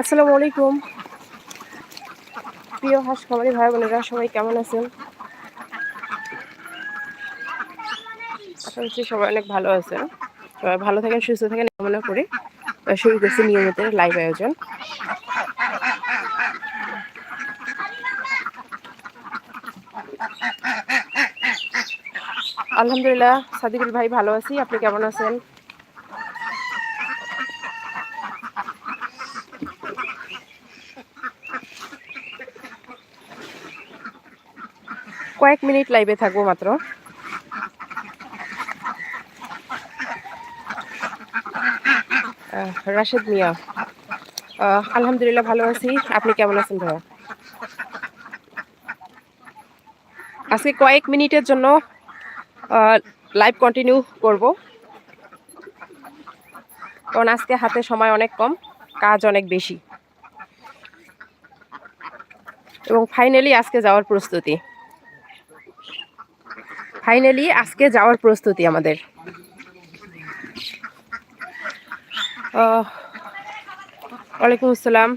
আসসালামু আলাইকুম। প্রিয় হাঁস খামারি ভাই বোনেরা সবাই কেমন আছেন? আশা করছি সবাই অনেক ভালো আছেন। সবাই ভালো থাকেন সুস্থ থাকেন কামনা করে শুরু করছি নিয়মিত লাইভ আয়োজন। আলহামদুলিল্লাহ, সাদিকুল ভাই ভালো আছি। আপনি কেমন আছেন? কয়েক মিনিট লাইভে থাকব মাত্র। রাশেদ মিয়া। আলহামদুলিল্লাহ ভালো আছি। আপনি কেমন আছেন ভাইয়া? আজকে কয়েক মিনিটের জন্য লাইভ কন্টিনিউ করব। কারণ আজকে হাতে সময় অনেক কম, কাজ অনেক বেশি। এবং ফাইনালি আজকে যাওয়ার প্রস্তুতি। ফাইনালি আজকে যাওয়ার প্রস্তুতি আমাদের। ওয়ালাইকুম আসসালাম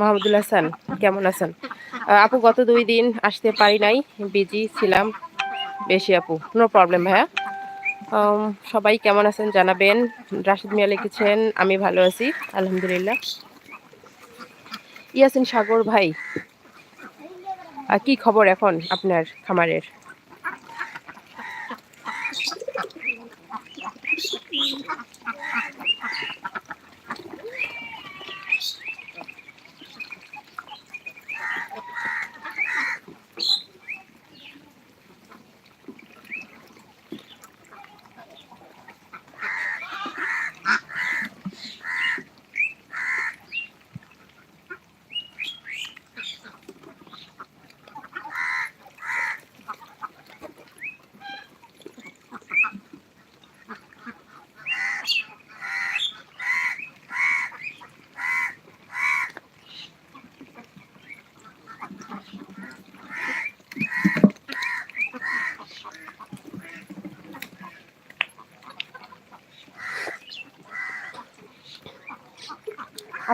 মাহমুদুল হাসান, কেমন আছেন? আপু গত দুই দিন আসতে পারি নাই বিজি ছিলাম। বেশি আপু নো প্রবলেম ভাইয়া? সবাই কেমন আছেন জানাবেন। রাশিদ মিয়া লিখেছেন, আমি ভালো আছি, আলহামদুলিল্লাহ। ইয়াসিন সাগর ভাই কি খবর এখন আপনার খামারের?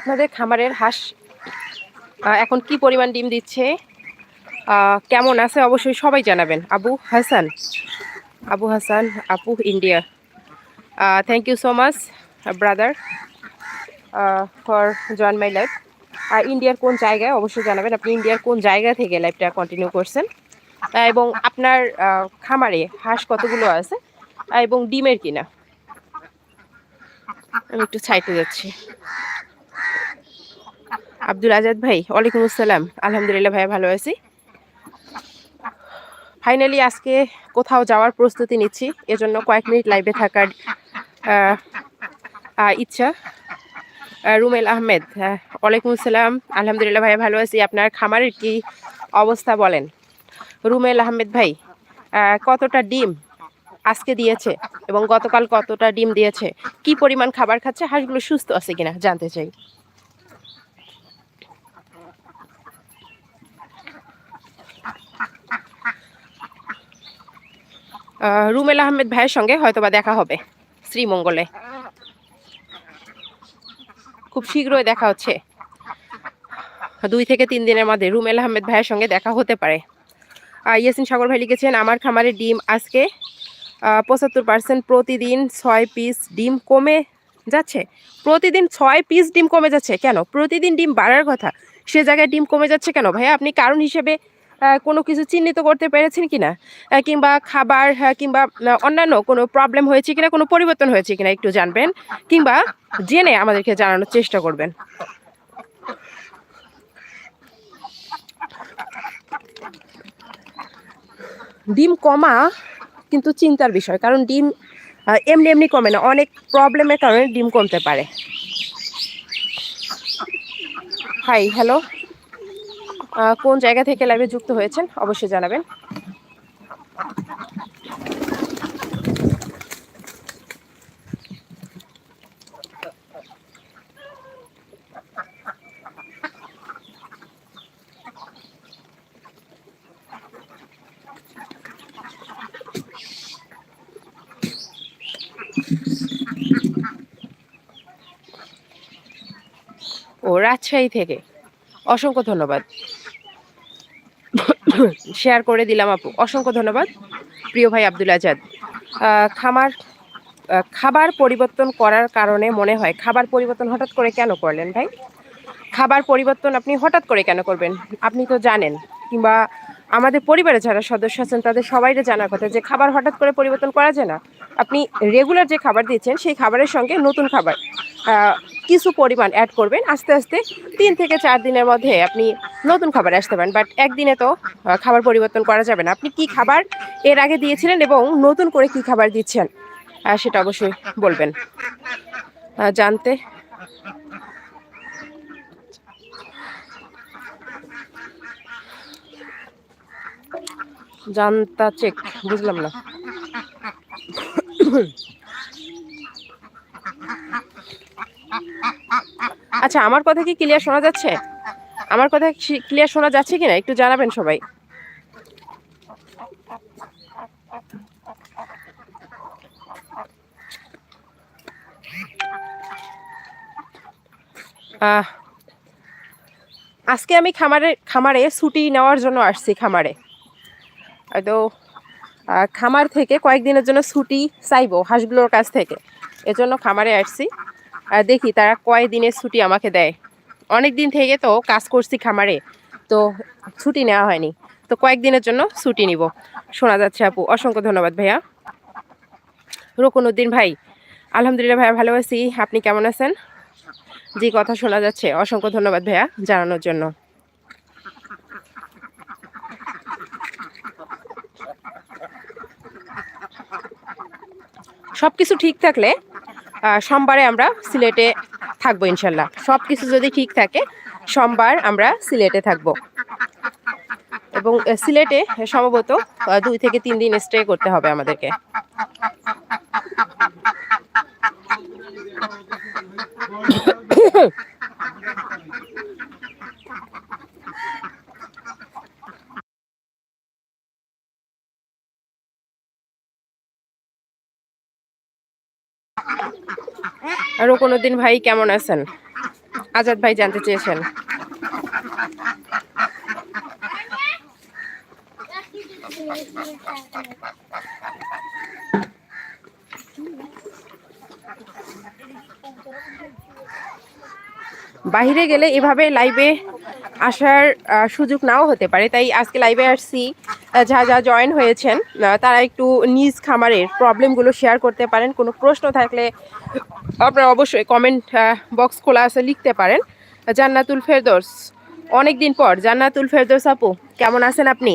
আপনাদের খামারের হাঁস এখন কি পরিমাণ ডিম দিচ্ছে? কেমন আছে অবশ্যই সবাই জানাবেন। আবু হাসান আবু হাসান, আপু India. Thank you so much brother for join my life আর ইন্ডিয়ার কোন জায়গায়, অবশ্যই জানাবেন আপনি ইন্ডিয়ার কোন জায়গা থেকে লাইফটা কন্টিনিউ করছেন। এবং আপনার খামারে হাঁস কতগুলো আছে এবং ডিমের কিনা? আমি একটু ছাইটে যাচ্ছি। আব্দুল আজাদ ভাই, ওয়ালাইকুম আসসালাম। আলহামদুলিল্লাহ ভাইয়া ভালো আছি। ফাইনালি আজকে কোথাও যাওয়ার প্রস্তুতি নিচ্ছি। এজন্য কয়েক মিনিট লাইভে থাকার ইচ্ছা। রুমেল আহমেদ হ্যাঁ ওয়ালাইকুম আসসালাম। আলহামদুলিল্লাহ ভাইয়া ভালো আছি। আপনার খামারের কি অবস্থা বলেন? রুমেল আহমেদ ভাই কতটা ডিম আজকে দিয়েছে এবং গতকাল কতটা ডিম দিয়েছে? কি পরিমাণ খাবার খাচ্ছে? হাঁসগুলো সুস্থ আছে কিনা জানতে চাই। রুমেল আহমেদ ভাইয়ের সঙ্গে হয়তোবা দেখা হবে শ্রীমঙ্গলে। খুব শীঘ্রই দেখা হচ্ছে। দুই থেকে তিন দিনের মধ্যে রুমেল আহমেদ ভাইয়ের সঙ্গে দেখা হতে পারে। ইয়াসিন সাগর ভাই লিখেছেন, আমার খামারে ডিম আজকে পঁচাত্তর পার্সেন্ট প্রতিদিন ছয় পিস ডিম কমে যাচ্ছে। প্রতিদিন ছয় পিস ডিম কমে যাচ্ছে কেন? প্রতিদিন ডিম বাড়ার কথা, সে জায়গায় ডিম কমে যাচ্ছে কেন? ভাইয়া, আপনি কারণ হিসেবে কোনো কিছু চিহ্নিত করতে পেরেছেন কিনা? কিংবা খাবার কিংবা অন্যান্য কোনো প্রবলেম হয়েছে কিনা, কোনো পরিবর্তন হয়েছে কিনা একটু জানবেন, কিংবা জেনে আমাদেরকে জানানোর চেষ্টা করবেন। ডিম কমা কিন্তু চিন্তার বিষয়, কারণ ডিম এমনি এমনি কমে না, অনেক প্রবলেমের কারণে ডিম কমতে পারে। হাই হ্যালো কোন জায়গা থেকে লাইভে যুক্ত হয়েছেন অবশ্যই জানাবেন। ও রাজশাহী থেকে। অসংখ্য ধন্যবাদ। শেয়ার করে দিলাম আপু। অসংখ্য ধন্যবাদ, প্রিয় ভাই আব্দুল আজাদ। খামার খাবার পরিবর্তন করার কারণে মনে হয়, খাবার পরিবর্তন হঠাৎ করে কেন করলেন ভাই? খাবার পরিবর্তন আপনি হঠাৎ করে কেন করবেন? আপনি তো জানেন, কিংবা আমাদের পরিবারে যারা সদস্য আছেন, তাদের সবাইরে জানার কথা যে খাবার হঠাৎ করে পরিবর্তন করা যায় না। আপনি রেগুলার যে খাবার দিচ্ছেন, সেই খাবারের সঙ্গে নতুন খাবার কিছু পরিমাণ অ্যাড করবেন। আস্তে আস্তে তিন থেকে চার দিনের মধ্যে আপনি নতুন খাবার আসতে পারেন। বাট একদিনে তো খাবার পরিবর্তন করা যাবে না। আপনি কি খাবার এর আগে দিয়েছিলেন এবং নতুন করে কি খাবার দিচ্ছেন? সেটা অবশ্যই বলবেন। জানতে। জানতা চেক বুঝলাম না। আচ্ছা আমার কথা কি ক্লিয়ার শোনা যাচ্ছে? আমার কথা ক্লিয়ার শোনা যাচ্ছে কিনা? একটু জানাবেন সবাই। আজকে আমি খামারে খামারে ছুটি নেওয়ার জন্য আসছি খামারে। তো খামার থেকে কয়েকদিনের জন্য ছুটি চাইব হাঁসগুলোর কাছ থেকে। এজন্য খামারে আসছি। দেখি তারা কয় দিনের ছুটি আমাকে দেয়। অনেক দিন থেকে তো কাজ করছি খামারে, তো ছুটি নেওয়া হয়নি। তো কয়েকদিনের জন্য ছুটি নিব। শোনা যাচ্ছে আপু, অসংখ্য ধন্যবাদ ভাইয়া। রকুনউদ্দিন ভাই, আলহামদুলিল্লাহ ভাইয়া ভালো আছি। আপনি কেমন আছেন? যে কথা শোনা যাচ্ছে। অসংখ্য ধন্যবাদ ভাইয়া জানানোর জন্য। সব কিছু ঠিক থাকলে সোমবারে আমরা সিলেটে থাকব ইনশাল্লাহ। সব কিছু যদি ঠিক থাকে, সোমবার আমরা সিলেটে থাকব। এবং সিলেটে সম্ভবত দুই থেকে তিন দিন স্টে করতে হবে আমাদেরকে। আরও কোনো দিন ভাই কেমন আছেন? আজাদ ভাই জানতে চেয়েছেন। বাইরে গেলে এভাবে লাইভে আসার সুযোগ নাও হতে পারে। তাই আজকে লাইভে আসছি। যা যা জয়েন হয়েছেন তারা একটু নিজ খামারের প্রবলেমগুলো শেয়ার করতে পারেন। কোনো প্রশ্ন থাকলে আপনারা অবশ্যই কমেন্ট বক্স খোলা আছে লিখতে পারেন। জান্নাতুল ফেরদৌস অনেক দিন পর। জান্নাতুল ফেরদৌস আপু কেমন আছেন আপনি?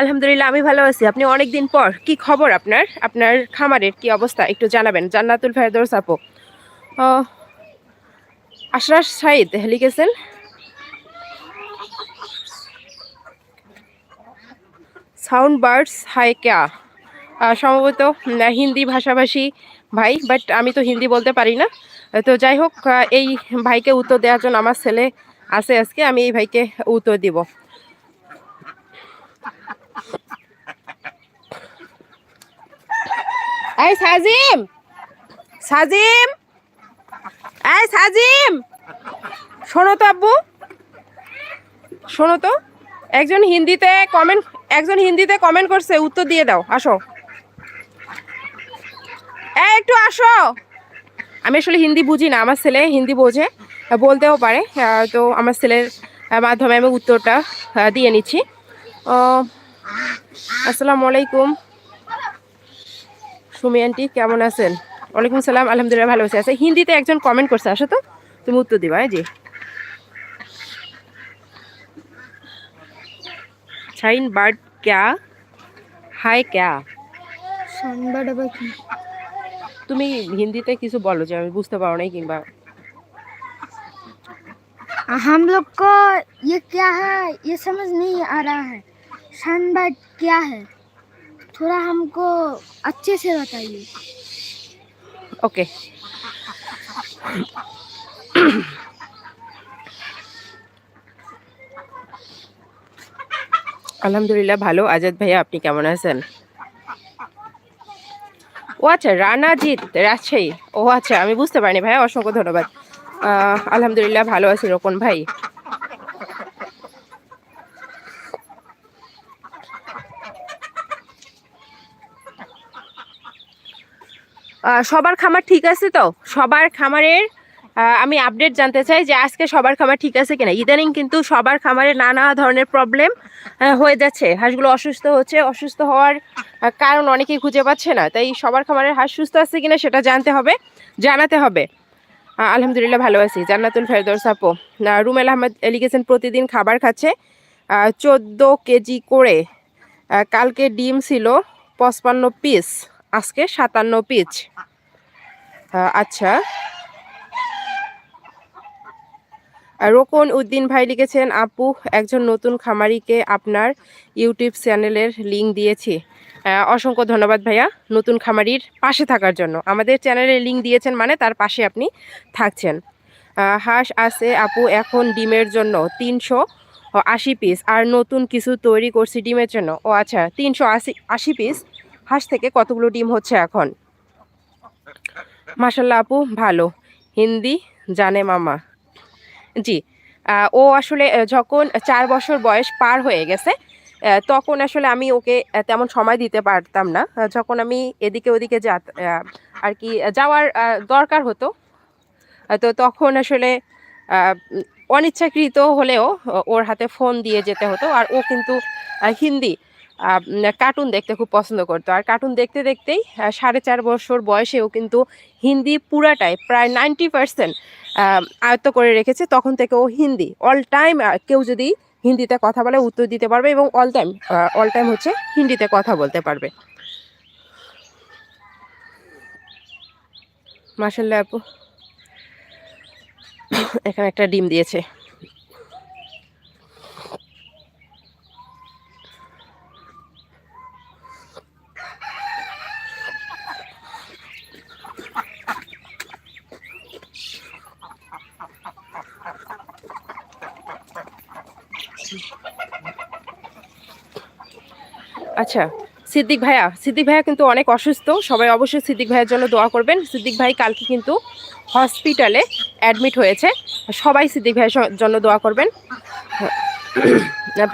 আলহামদুলিল্লাহ আমি ভালো আছি। আপনি অনেক দিন পর কি খবর আপনার? আপনার খামারের কি অবস্থা? একটু জানাবেন। জান্নাতুল ফেরদৌস আপু। আহ, আশরাফ সাইদ লিখেছেন সাউন্ড বার্ডস হাই ক্যা। সম্ভবত হিন্দি ভাষাভাষী ভাই বাট আমি তো হিন্দি বলতে পারি না। তো যাই হোক এই ভাইকে উত্তর দেওয়ার জন্য আমার ছেলে আছে আজকে, আমি এই ভাইকে উত্তর দিব। সাজিম! শোনো তো আব্বু। শোনো তো, একজন হিন্দিতে কমেন্ট একজন হিন্দিতে কমেন্ট করছে, উত্তর দিয়ে দাও, আসো। এই, একটু আসো। আমি আসলে হিন্দি বুঝি না, আমার ছেলে হিন্দি বোঝে, বলতেও পারে তো আমার ছেলের মাধ্যমে আমি উত্তরটা দিয়ে নিচ্ছি। আসসালামু আলাইকুম। সুমি আন্টি, কেমন আছেন? ওয়ালাইকুম সালাম, আলহামদুলিল্লাহ ভালো আছি। আচ্ছা হিন্দিতে একজন কমেন্ট করছে, আসো তো। তুমি উত্তর দিবা হ্যাঁ জি শাইন বার্ড ক্যা হাই ক্যা সানবার্ড আবার কি তুমি হিন্দিতে কিছু বলো যে আমি বুঝতে পারো নাই কিংবা हम लोग को ये क्या है ये समझ नहीं आ रहा है सनबर्ड क्या है थोड़ा हमको अच्छे से बताइए ওকে আলহামদুলিল্লাহ, ভালো। আজাদ ভাইয়া, আপনি কেমন আছেন? ও আচ্ছা রানাজিৎ রাজশাহী। ও আচ্ছা আমি বুঝতে পারিনি ভাইয়া, অসংখ্য ধন্যবাদ। আলহামদুলিল্লাহ, ভালো আছি রোকন ভাই। সবার খামার ঠিক আছে তো? সবার খামারের আমি আপডেট জানতে চাই যে আজকে সবার খামার ঠিক আছে কিনা? ইদানিং কিন্তু সবার খামারে নানা ধরনের প্রবলেম হয়ে যাচ্ছে। হাঁসগুলো অসুস্থ হচ্ছে। অসুস্থ হওয়ার কারণ অনেকেই খুঁজে পাচ্ছে না। তাই সবার খামারের হাঁস সুস্থ আছে কিনা সেটা জানতে হবে, জানাতে হবে। আলহামদুলিল্লাহ ভালো আছি। জান্নাতুল ফেরদৌস না, রুমেল আহমেদ লিখেছেন প্রতিদিন খাবার খাচ্ছে। চোদ্দ কেজি করে কালকে ডিম ছিল পঁচপান্ন পিস আজকে সাতান্ন পিস আচ্ছা আর রোকন উদ্দিন ভাই লিখেছেন, আপু, একজন নতুন খামারিকে আপনার ইউটিউব চ্যানেলের লিঙ্ক দিয়েছি। অসংখ্য ধন্যবাদ ভাইয়া নতুন খামারির পাশে থাকার জন্য। আমাদের চ্যানেলের লিংক দিয়েছেন মানে তার পাশে আপনি থাকছেন। হাঁস আছে, আপু, এখন ডিমের জন্য তিনশো আশি পিস আর নতুন কিছু তৈরি করছি ডিমের জন্য। ও আচ্ছা তিনশো আশি আশি পিস হাঁস থেকে কতগুলো ডিম হচ্ছে এখন? মাসাল্লাহ আপু, ভালো। হিন্দি জানে মামা। জি। ও আসলে যখন চার বছর বয়স পার হয়ে গেছে তখন আসলে আমি ওকে তেমন সময় দিতে পারতাম না। যখন আমি এদিকে ওদিকে যা আর কি যাওয়ার দরকার হতো তো তখন আসলে অনিচ্ছাকৃত হলেও ওর হাতে ফোন দিয়ে যেতে হতো। আর ও কিন্তু হিন্দি কার্টুন দেখতে খুব পছন্দ করতো। আর কার্টুন দেখতে দেখতেই সাড়ে চার বছর বয়সেও কিন্তু হিন্দি পুরাটাই প্রায় নাইনটি পার্সেন্ট আয়ত্ত করে রেখেছে। তখন থেকে ও হিন্দি অল টাইম কেউ যদি হিন্দিতে কথা বলে উত্তর দিতে পারবে এবং অল টাইম অল টাইম হচ্ছে হিন্দিতে কথা বলতে পারবে। মাসাল্লাহ আপু। এখানে একটা ডিম দিয়েছে। আচ্ছা সিদ্দিক ভাইয়া সিদ্দিক ভাইয়া কিন্তু অনেক অসুস্থ। সবাই অবশ্যই সিদ্দিক ভাইয়ের জন্য দোয়া করবেন। সিদ্দিক ভাই কালকে কিন্তু হসপিটালে অ্যাডমিট হয়েছে। সবাই সিদ্দিক ভাইয়ের জন্য দোয়া করবেন।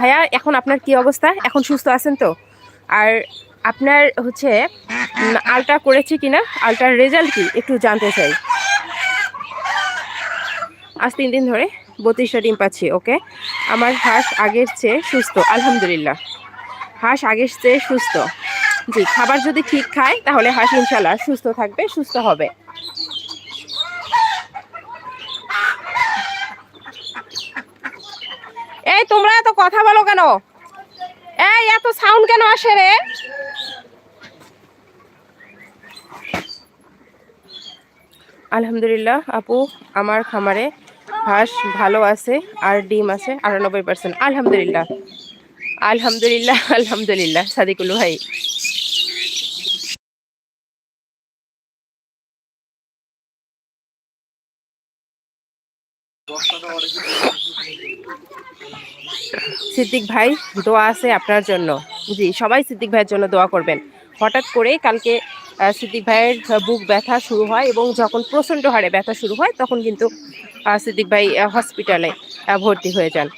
ভাইয়া, এখন আপনার কি অবস্থা? এখন সুস্থ আছেন তো? আর আপনার হচ্ছে আলট্রা করেছি কিনা? আলট্রার রেজাল্ট কি? একটু জানতে চাই। আজ তিন দিন ধরে বত্রিশটা ডিম পাচ্ছি, ওকে? আমার হাঁস আগের চেয়ে সুস্থ, আলহামদুলিল্লাহ। হাঁস আগের চেয়ে সুস্থ। জি, খাবার যদি ঠিক খায়, তাহলে হাঁস ইনশাল্লাহ সুস্থ থাকবে, সুস্থ হবে। এই, তোমরা এত কথা বলো কেন? এই, এত সাউন্ড কেন আসে রে? আলহামদুলিল্লাহ, আপু, আমার খামারে হাঁস ভালো আছে, আর ডিম আছে আটানব্বই পার্সেন্ট আলহামদুলিল্লাহ। আলহামদুলিল্লাহ আলহামদুলিল্লাহ সাদিকুল ভাই। সিদ্দিক ভাই, দোয়া আছে আপনার জন্য। জি, সবাই সিদ্দিক ভাইয়ের জন্য দোয়া করবেন। হঠাৎ করে কালকে সিদ্দিক ভাইয়ের বুক ব্যথা শুরু হয় এবং যখন প্রচণ্ড হারে ব্যথা শুরু হয়, তখন কিন্তু সিদ্দিক ভাই হসপিটালে ভর্তি হয়ে যান।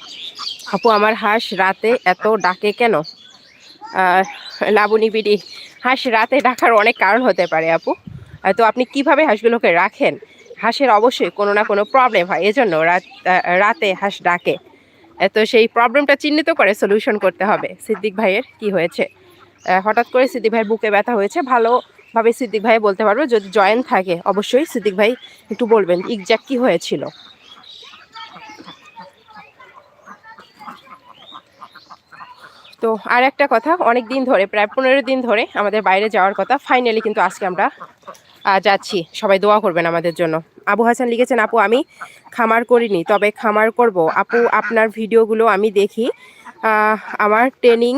আপু, আমার হাঁস রাতে এত ডাকে কেন? লাবণী বিডি, হাঁস রাতে ডাকার অনেক কারণ হতে পারে আপু। তো আপনি কীভাবে হাঁসগুলোকে রাখেন? হাঁসের অবশ্যই কোনো না কোনো প্রবলেম হয়, এজন্য রাত রাতে হাঁস ডাকে। তো সেই প্রবলেমটা চিহ্নিত করে সলিউশন করতে হবে। সিদ্দিক ভাইয়ের কি হয়েছে? হঠাৎ করে সিদ্দিক ভাইয়ের বুকে ব্যথা হয়েছে, ভালোভাবে সিদ্দিক ভাই বলতে পারব, যদি জয়েন্ট থাকে, অবশ্যই সিদ্দিক ভাই একটু বলবেন এক্স্যাক্ট কি হয়েছিল। তো আর একটা কথা, অনেক দিন ধরে, প্রায় পনেরো দিন ধরে আমাদের বাইরে যাওয়ার কথা ফাইনালি কিন্তু আজকে আমরা যাচ্ছি। সবাই দোয়া করবেন আমাদের জন্য। আবু হাসান লিখেছেন, আপু, আমি খামার করিনি, তবে খামার করব। আপু, আপনার ভিডিওগুলো আমি দেখি। আমার ট্রেনিং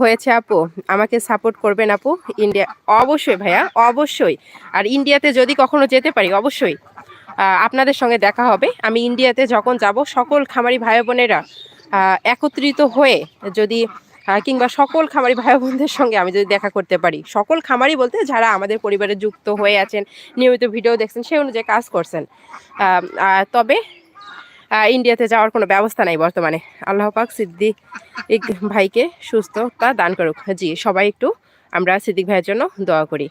হয়েছে, আপু। আমাকে সাপোর্ট করবেন, আপু। ইন্ডিয়া অবশ্যই ভাইয়া, অবশ্যই। আর ইন্ডিয়াতে যদি কখনো যেতে পারি, অবশ্যই। আপনাদের সঙ্গে দেখা হবে। আমি ইন্ডিয়াতে যখন যাব, সকল খামারি ভাই বোনেরা একত্রিত হয়ে যদি কিংবা সকল খামারি ভাই বোনদের সঙ্গে আমি যদি দেখা করতে পারি, সকল খামারি বলতে যারা আমাদের পরিবারে যুক্ত হয়ে আছেন, নিয়মিত ভিডিও দেখছেন, সেই অনুযায়ী কাজ করছেন। তবে ইন্ডিয়াতে যাওয়ার কোনো ব্যবস্থা নাই বর্তমানে। আল্লাহ পাক সিদ্দিক ভাইকে সুস্থতা দান করুক। জি, সবাই একটু আমরা সিদ্দিক ভাইয়ের জন্য দোয়া করি।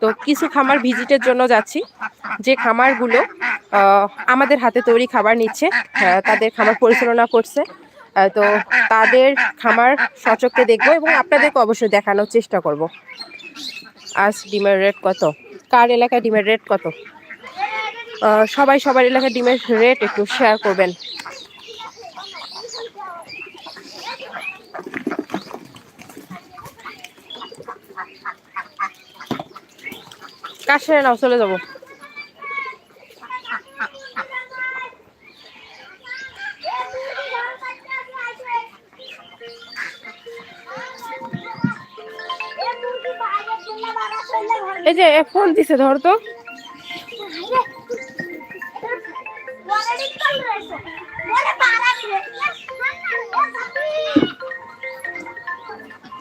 তো কিছু খামার ভিজিটের জন্য যাচ্ছি। যে খামারগুলো আমাদের হাতে তৈরি খাবার নিচ্ছে তাদের খামার পরিচালনা করছে। তো তাদের খামার সচককে দেখব এবং আপনাদেরকে অবশ্যই দেখানোর চেষ্টা করব। আজ ডিমের রেট কত? কার এলাকায় ডিমের রেট কত? সবাই সবার এলাকায় ডিমের রেট একটু শেয়ার করবেন। সেরে নাও, চলে যাব। এই যে ফোন দিছে, ধর তো।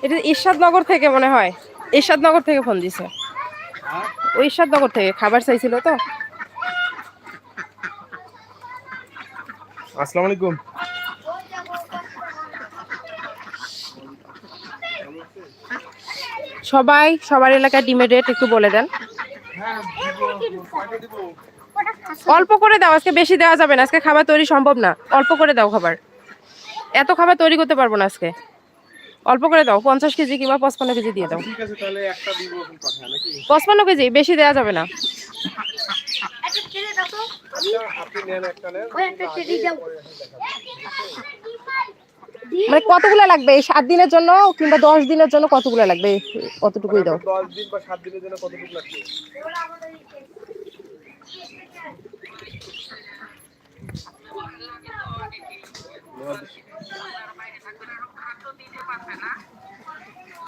এটা ইরশাদনগর থেকে মনে হয়। ইরশাদনগর থেকে ফোন দিছে। ওই ইরশাদনগর থেকে খাবার চাইছিল তো। আসসালামু আলাইকুম। সবাই সবার এলাকায় ডিমের রেট একটু বলে দেন। অল্প করে দাও আজকে বেশি দেওয়া যাবে না আজকে খাবার তৈরি সম্ভব না। অল্প করে দাও খাবার। এত খাবার তৈরি করতে পারব না আজকে। অল্প করে দাও পঞ্চাশ কেজি কিংবা পঁচপান্ন কেজি দিয়ে দাও। ঠিক আছে তাহলে একটা দিব এখন পাঠায় নাকি? পঁচপান্ন কেজি বেশি দেওয়া যাবে না। আচ্ছা আপনি নেন একটা নেন। মানে কতগুলো লাগবে? সাত দিনের জন্য কিংবা দশ দিনের জন্য কতগুলো লাগবে? অতটুকুই দাও। দশ দিন বা সাত দিনের জন্য কতটুকু লাগবে?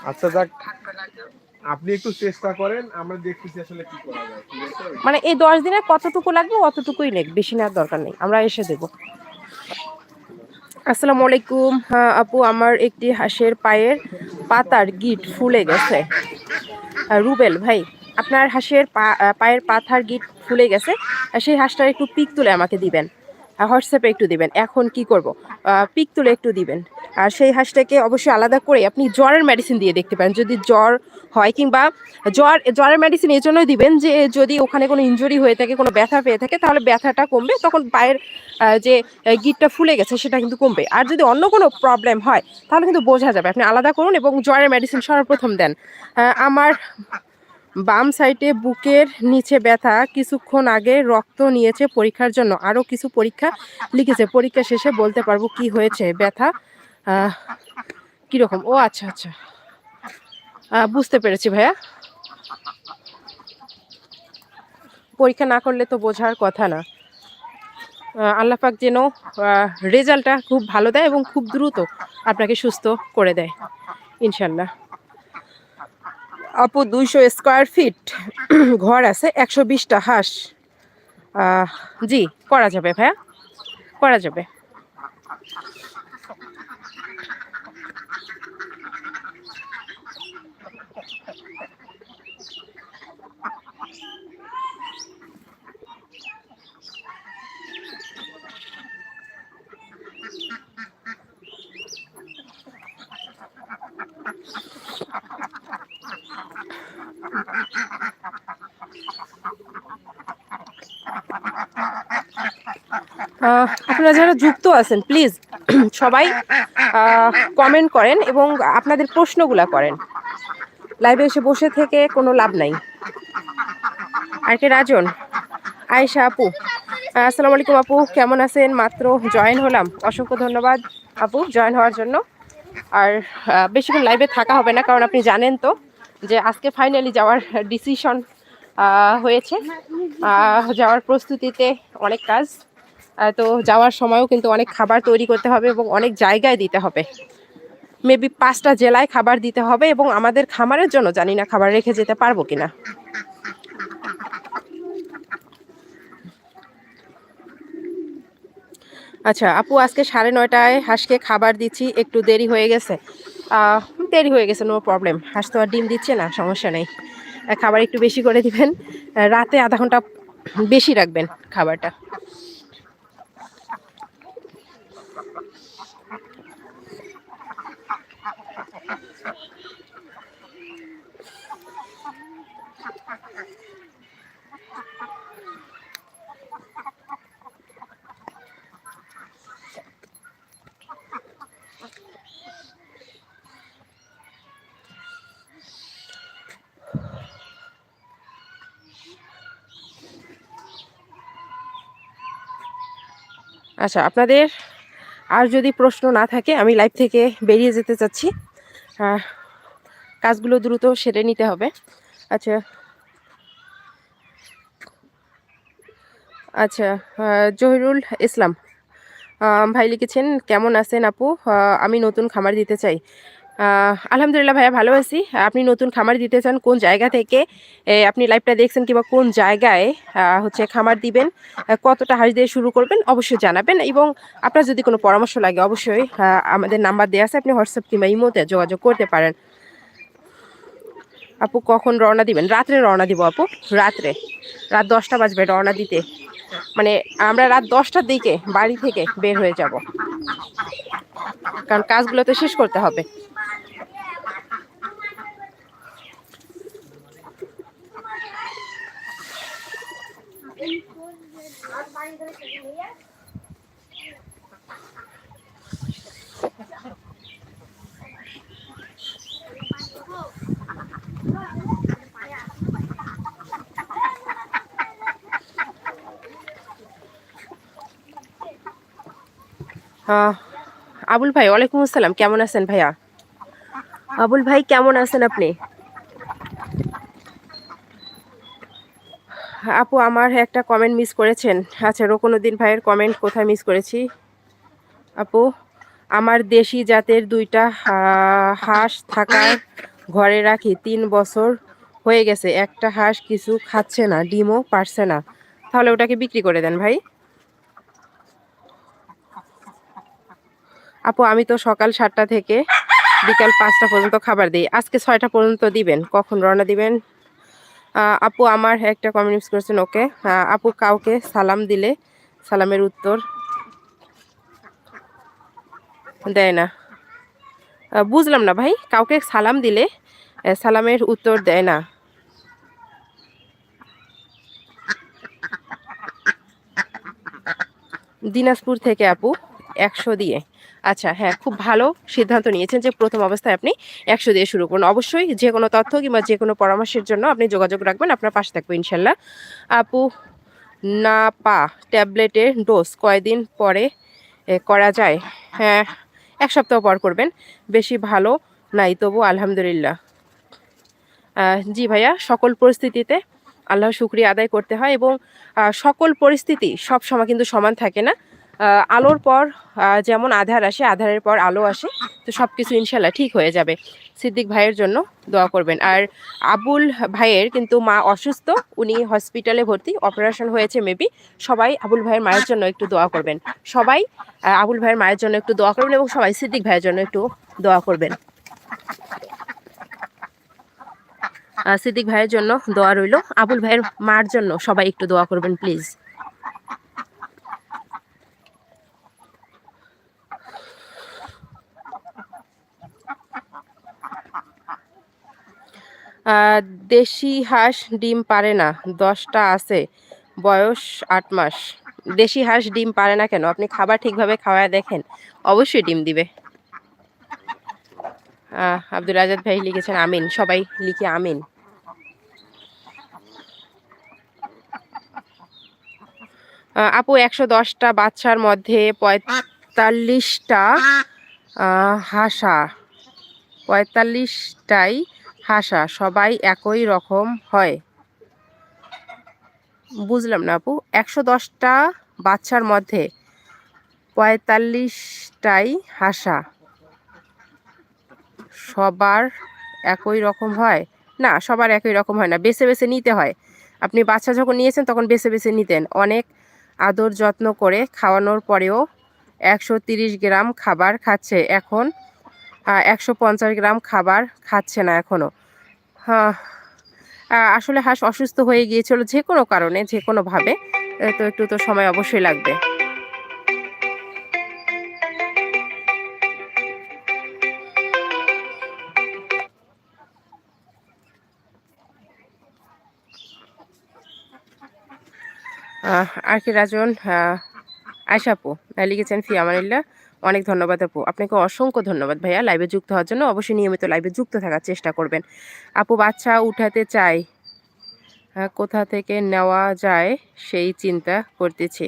আচ্ছা যাক। আপনি একটু চেষ্টা করেন আমরা দেখতেছি আসলে কি করা যায় ঠিক মানে এই দশ দিনের কতটুকু লাগবে অতটুকুই নেক বেশি নেওয়ার দরকার নেই আমরা এসে দেব। আসসালামু আলাইকুম। হ্যাঁ, আপু আমার একটি হাঁসের পায়ের পাতার গিট ফুলে গেছে। রুবেল ভাই আপনার হাঁসের পা পায়ের পাতার গিট ফুলে গেছে সেই হাঁসটার একটু পিক তুলে আমাকে দিবেন। হোয়াটসঅ্যাপে একটু দিবেন। এখন কি করব? পিক তুলে একটু দিবেন। আর সেই হাঁসটাকে অবশ্যই আলাদা করে আপনি জ্বরের মেডিসিন দিয়ে দেখতে পারেন। যদি জ্বর হয় কিংবা জ্বর, জ্বরের মেডিসিন এই জন্যই দিবেন যে, যদি ওখানে কোনো ইঞ্জুরি হয়ে থাকে, কোনো ব্যথা পেয়ে থাকে, তাহলে ব্যথাটা কমবে। তখন পায়ের যে গিটটা ফুলে গেছে, সেটা কিন্তু কমবে। আর যদি অন্য কোনো প্রবলেম হয়, তাহলে কিন্তু বোঝা যাবে। আপনি আলাদা করুন এবং জ্বরের মেডিসিন সর্বপ্রথম দেন। আমার বাম সাইডে বুকের নিচে ব্যথা কিছুক্ষণ আগে রক্ত নিয়েছে পরীক্ষার জন্য। আরও কিছু পরীক্ষা লিখেছে। পরীক্ষা শেষে বলতে পারব কি হয়েছে? ব্যথা কীরকম? ও আচ্ছা আচ্ছা। বুঝতে পেরেছি ভাইয়া। পরীক্ষা না করলে তো বোঝার কথা না। আহ, আল্লাহ পাক যেন রেজাল্টটা খুব ভালো দেয় এবং খুব দ্রুত আপনাকে সুস্থ করে দেয়। ইনশাল্লাহ আপু দুইশো স্কোয়ার ফিট ঘর আছে, একশো বিশটা হাঁস। জি, করা যাবে ভাইয়া, করা যাবে। আপনারা যারা যুক্ত আছেন প্লিজ সবাই কমেন্ট করেন এবং আপনাদের প্রশ্নগুলা করেন। লাইভে এসে বসে থেকে কোনো লাভ নাই। আর কে রাজন? আয়েশা আপু। আসসালামু আলাইকুম আপু, কেমন আছেন? মাত্র জয়েন হলাম। অসংখ্য ধন্যবাদ আপু জয়েন হওয়ার জন্য। আর বেশিক্ষণ লাইভে থাকা হবে না, কারণ আপনি জানেন তো। যে আজকে ফাইনালি যাওয়ার ডিসিশন হয়েছে। যাওয়ার প্রস্তুতিতে অনেক কাজ। তো যাওয়ার সময়ও কিন্তু অনেক খাবার তৈরি করতে হবে এবং অনেক জায়গায় দিতে হবে। মেবি পাঁচটা জেলায় খাবার দিতে হবে এবং আমাদের খামারের জন্য, জানি না খাবার রেখে যেতে পারব কিনা। আচ্ছা আপু, আজকে সাড়ে নয়টায় হাঁসকে খাবার দিচ্ছি, একটু দেরি হয়ে গেছে। দেরি হয়ে গেছে নো প্রবলেম হাঁস তো আর ডিম দিচ্ছে না, সমস্যা নেই। খাবার একটু বেশি করে দিবেন। রাতে আধা ঘণ্টা বেশি রাখবেন খাবারটা। আচ্ছা আপনাদের আর যদি প্রশ্ন না থাকে, আমি লাইভ থেকে বেরিয়ে যেতে চাচ্ছি। কাজগুলো দ্রুত সেরে নিতে হবে। আচ্ছা। আচ্ছা জহিরুল ইসলাম ভাই লিখেছেন, কেমন আছেন আপু? আমি নতুন খামার দিতে চাই। আলহামদুলিল্লাহ ভাইয়া, ভালো আছি। আপনি নতুন খামার দিতে চান, কোন জায়গা থেকে? আপনি লাইভটা দেখছেন কিংবা কোন জায়গায় হচ্ছে খামার দিবেন কতটা হাঁস দিয়ে শুরু করবেন অবশ্যই জানাবেন এবং আপনার যদি কোনো পরামর্শ লাগে অবশ্যই আমাদের নাম্বার দেওয়া আছে, আপনি হোয়াটসঅ্যাপ কিংবা ইমোতে যোগাযোগ করতে পারেন। আপু, কখন রওনা দিবেন? রাত্রে রওনা দিব আপু, রাত্রে। রাত দশটা বাজবে রওনা দিতে। মানে আমরা রাত দশটার দিকে বাড়ি থেকে বের হয়ে যাব। কারণ কাজগুলো তো শেষ করতে হবে। আবুল ভাই ওয়ালাইকুম আসসালাম। কেমন আছেন ভাইয়া? আবুল ভাই কেমন আছেন আপনি? আপু আমার একটা কমেন্ট মিস করেছেন। আচ্ছা রোকনুদ্দিন ভাইয়ের কমেন্ট কোথায় মিস করেছি? আপু আমার দেশি জাতের দুইটা হাঁস থাকার ঘরে রাখি তিন বছর হয়ে গেছে। একটা হাঁস কিছু খাচ্ছে না ডিমও পারছে না। তাহলে ওটাকে বিক্রি করে দেন ভাই। আপু, আমি তো সকাল সাতটা থেকে বিকাল পাঁচটা পর্যন্ত খাবার দিই। আজকে ছয়টা পর্যন্ত দিবেন। কখন রওনা দিবেন? আপু, আমার একটা কমেন্ট করেছেন, ওকে? আপু, কাউকে সালাম দিলে সালামের উত্তর দেয় না। বুঝলাম না ভাই, কাউকে সালাম দিলে সালামের উত্তর দেয় না। দিনাজপুর থেকে আপু, একশো দিয়ে। আচ্ছা হ্যাঁ খুব ভালো সিদ্ধান্ত নিয়েছেন যে প্রথম অবস্থায় আপনি একশো দিয়ে শুরু করুন। অবশ্যই যে কোনো তথ্য কিংবা যে কোনো পরামর্শের জন্য আপনি যোগাযোগ রাখবেন, আপনার পাশে থাকব ইনশাল্লাহ। আপু, না পা, ট্যাবলেটের ডোজ কয়দিন পরে করা যায়? হ্যাঁ এক সপ্তাহ পর করবেন, বেশি ভালো নাই তবু আলহামদুলিল্লাহ। জি ভাইয়া, সকল পরিস্থিতিতে আল্লাহ শুক্রিয়া আদায় করতে হয় এবং সকল পরিস্থিতি সব সময় কিন্তু সমান থাকে না। আলোর পর যেমন আধার আসে, আধারের পর আলো আসে, তো সব কিছু ইনশাল্লাহ ঠিক হয়ে যাবে। সিদ্দিক ভাইয়ের জন্য দোয়া করবেন। আর আবুল ভাইয়ের কিন্তু মা অসুস্থ, উনি হসপিটালে ভর্তি, অপারেশন হয়েছে মেবি। সবাই আবুল ভাইয়ের মায়ের জন্য একটু দোয়া করবেন। সবাই আবুল ভাইয়ের মায়ের জন্য একটু দোয়া করবেন এবং সবাই সিদ্দিক ভাইয়ের জন্য একটু দোয়া করবেন। সিদ্দিক ভাইয়ের জন্য দোয়া রইল। আবুল ভাইয়ের মার জন্য সবাই একটু দোয়া করবেন, প্লিজ। দেশি হাঁস ডিম পারে না। দশটা আছে। বয়স আট মাস। দেশি হাঁস ডিম পারে না কেন? আপনি খাবার ঠিকভাবে খাওয়ায় দেখেন। অবশ্যই ডিম দিবে। আব্দুল আজাদ ভাই লিখেছেন আমিন। সবাই লিখে আমিন। আপু, একশো দশটা বাচ্চার মধ্যে পঁয়তাল্লিশটা হাসা। পঁয়তাল্লিশটাই হাসা সবাই একই রকম হয়। বুঝলাম না আপু। একশো দশটা বাচ্চার মধ্যে পঁয়তাল্লিশটাই হাসা সবার একই রকম হয়। না, সবার একই রকম হয় না। বেছে বেছে নিতে হয়। আপনি বাচ্চা যখন নিয়েছেন তখন বেছে বেছে নিতেন। অনেক আদর যত্ন করে খাওয়ানোর পরেও একশো গ্রাম খাবার খাচ্ছে। এখন একশো পঞ্চাশ গ্রাম খাবার খাচ্ছে না এখনও হ্যাঁ আসলে হাঁস অসুস্থ হয়ে গিয়েছিল যে কোনো কারণে, যে কোনোভাবে তো একটু তো সময় অবশ্যই লাগবে। আর কি রাজন আয়শা লিখেছেন ফি আমানিল্লাহ অনেক ধন্যবাদ আপু। আপনাকে অসংখ্য ধন্যবাদ ভাইয়া। লাইভে যুক্ত হওয়ার জন্য অবশ্যই নিয়মিত লাইভে যুক্ত থাকার চেষ্টা করবেন। আপু, বাচ্চা উঠাতে চাই। কোথা থেকে নেওয়া যায় সেই চিন্তা করতেছে।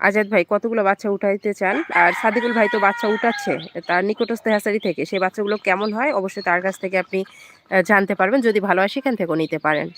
আজাদ ভাই, কতগুলো বাচ্চা উঠাইতে চান? আর সাদিকুল ভাই তো বাচ্চা উঠাচ্ছে। তার নিকটস্থ হ্যাসারি থেকে সেই বাচ্চাগুলো কেমন হয়? অবশ্যই তার কাছ থেকে আপনি জানতে পারবেন। যদি ভালো হয় সেখান থেকেও নিতে পারেন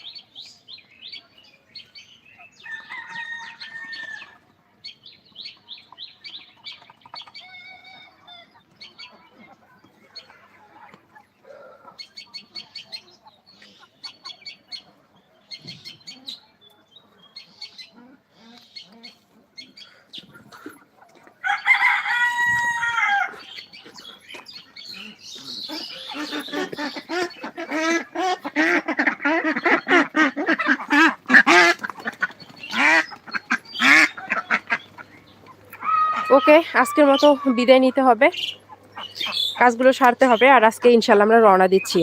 ওকে আজকের মতো বিদায় নিতে হবে। কাজগুলো সারতে হবে আর আজকে ইনশাল্লাহ আমরা রওনা দিচ্ছি।